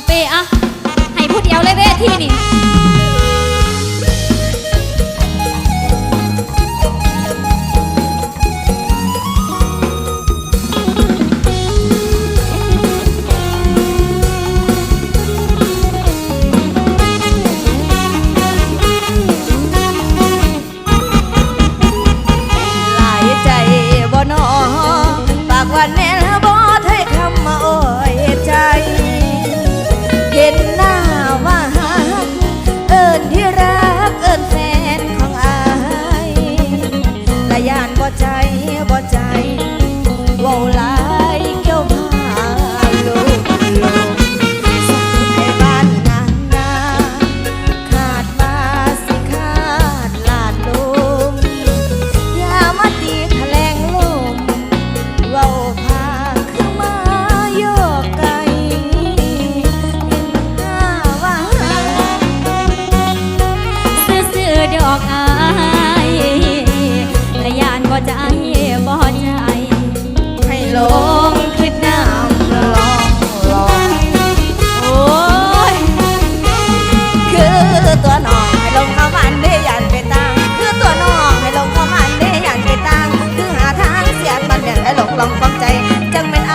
宝贝啊 จังเป็นไอ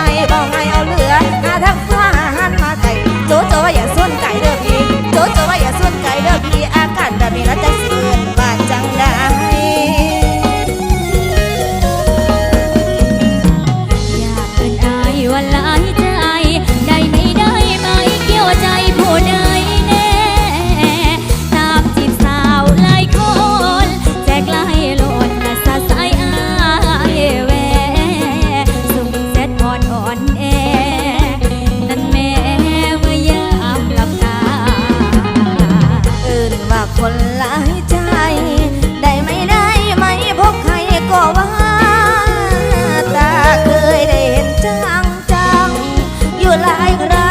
หลายครั้ง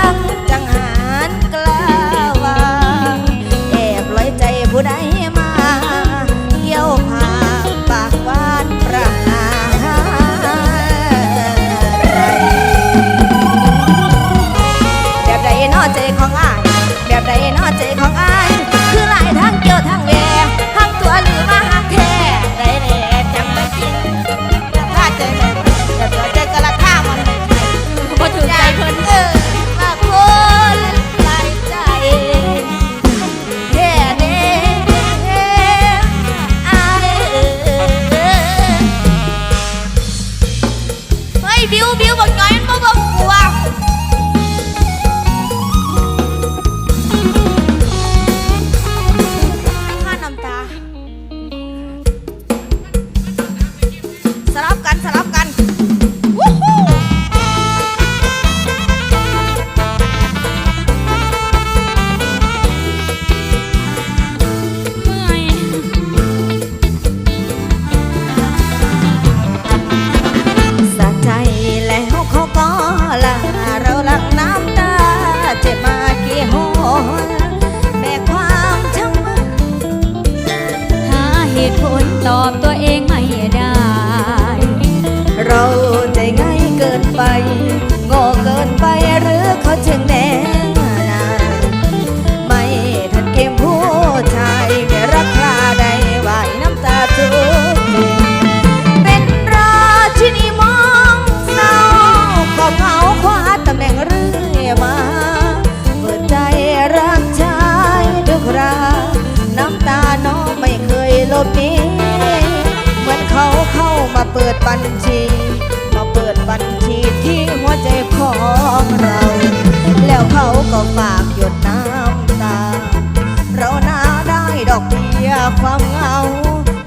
ความเหงา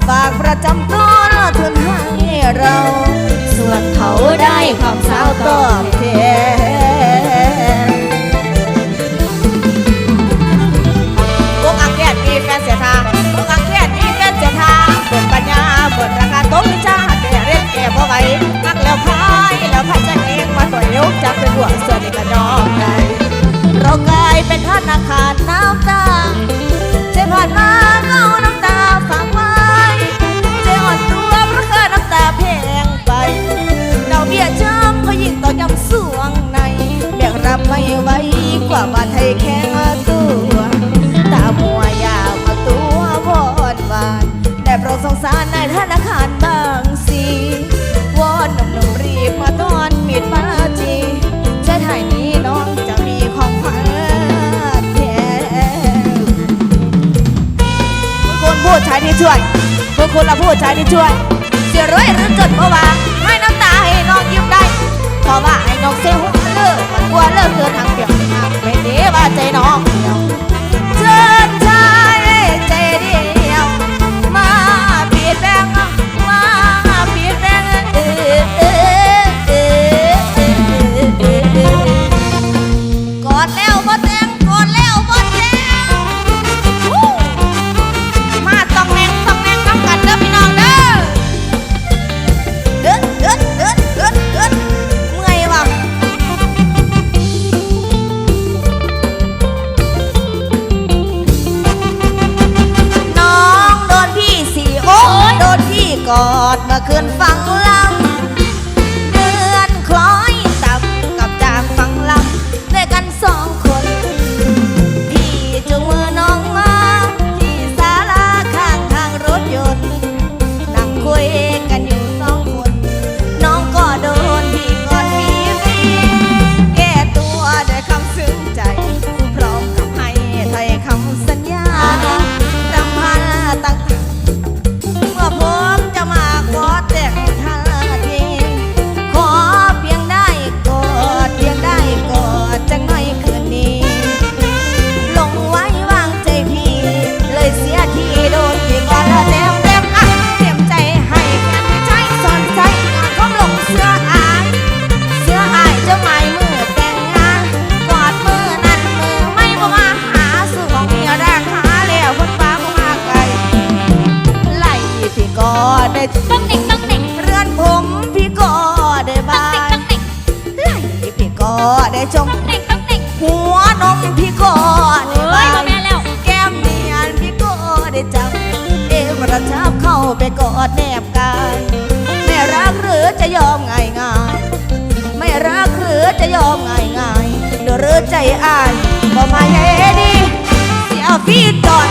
ฝากประจำตัวทนให้เรา ส่วนเขาได้ความเศร้าตอบแทน พูดใช้ที่ช่วยพวกคุณละพูดใช้ที่ช่วยเสียร้อยหรือจดเพราะว่าให้น้ำตาให้น้องยิ้มได้เพราะว่าไอ้น้องเสียหุ่นเลิกมักลัวเลิกเกินทางเดียวไม่ดีว่าใจน้องเดียวเชิญชายใจเดียวมาปิดแบงมาปิดแบงเออเกอดแล้ว กอดมื่อคืนฟัง อดแนบกายไม่รักหรือจะยอมง่ายง่ายไม่รักหรือจะยอมง่ายง่ายหรือใจอายก็มาเฮดีเสียฟีดก่อน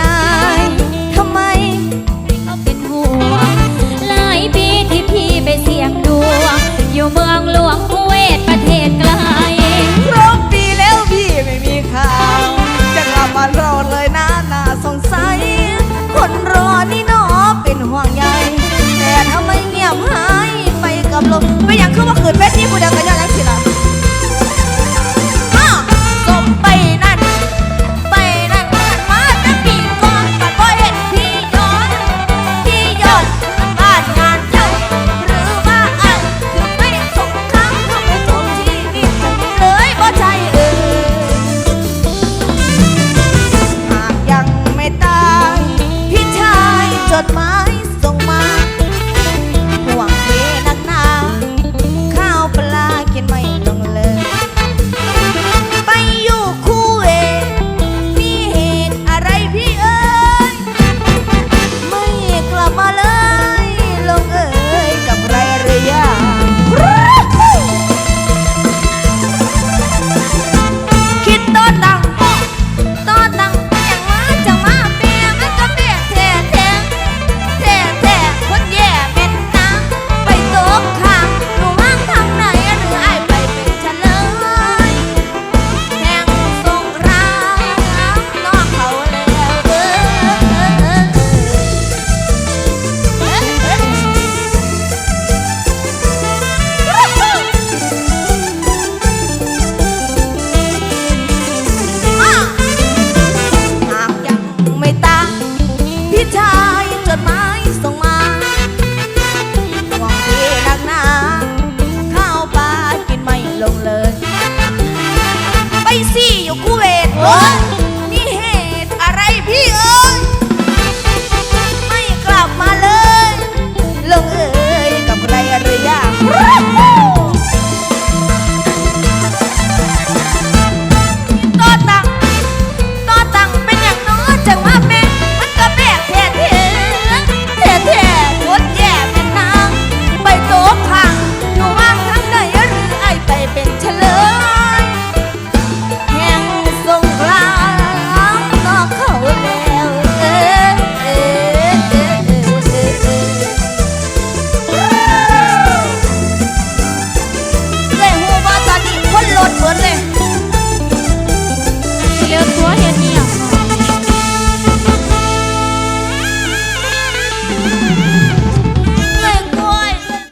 นายทำไมเอาเป็นห่วงหลายปีที่พี่ไปเสี่ยงดวง อยู่เมืองหลวงเวทประเทศไกล ครบปีแล้วพี่ไม่มีข่าว จะกลับมารอเลยนะน่าสงสัย คนรอนี่หนอเป็นห่วงใยแต่ทำไมเงียบหายไปกับลมไม่อย่างคือว่าขืนเพชรนี่กูดังกันยอดไล้